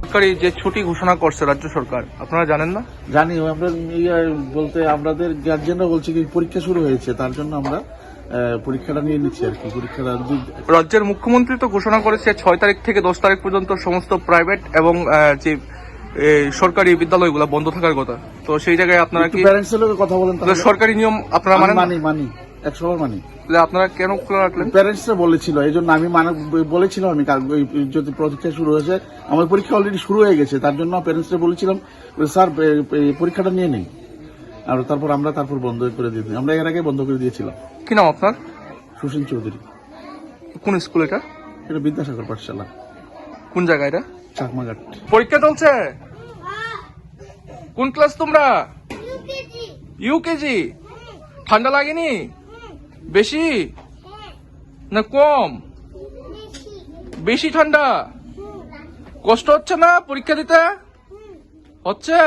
সরকারি যে ছুটি ঘোষণা করছে রাজ্য সরকার আপনারা জানেন না? জানি আমরা ইয়ে বলতে আমাদের গার্জেনরা বলছে কি পরীক্ষা শুরু হয়েছে তার জন্য আমরা পরীক্ষাটা নিয়ে নিচ্ছি আর কি পরীক্ষাটা রাজ্যের মুখ্যমন্ত্রী তো ঘোষণা করেছে ছয় তারিখ থেকে দশ তারিখ পর্যন্ত সমস্ত প্রাইভেট এবং যে সরকারি বিদ্যালয়গুলো বন্ধ থাকার কথা। তো সেই জায়গায় আপনারা কি প্যারেন্টসের লোকের কথা বলেন তাহলে। সরকারি নিয়ম আপনারা মানেন মানি মানি একশো মানি। আপনারা কেন খোলা রাখলেন? প্যারেন্টসরা বলেছিল এই জন্য আমি মানে বলেছিলাম আমি যদি পরীক্ষা শুরু হয়েছে আমার পরীক্ষা অলরেডি শুরু হয়ে গেছে তার জন্য প্যারেন্টসরা বলেছিলাম স্যার পরীক্ষাটা নিয়ে নেই। আর তারপর আমরা তারপর বন্ধ করে দিয়ে দিই। আমরা এর আগে বন্ধ করে দিয়েছিলাম। কি নাম আপনার? সুশীল চৌধুরী। কোন স্কুল এটা? এটা বিদ্যাসাগর পাঠশালা। কোন জায়গা এটা? চাকমাঘাট। পরীক্ষা চলছে? কোন ক্লাস তোমরা? ইউকেজি ঠান্ডা লাগেনি? বেশি? না কম? বেশি ঠান্ডা? কষ্ট হচ্ছে না পরীক্ষা দিতে? হচ্ছে?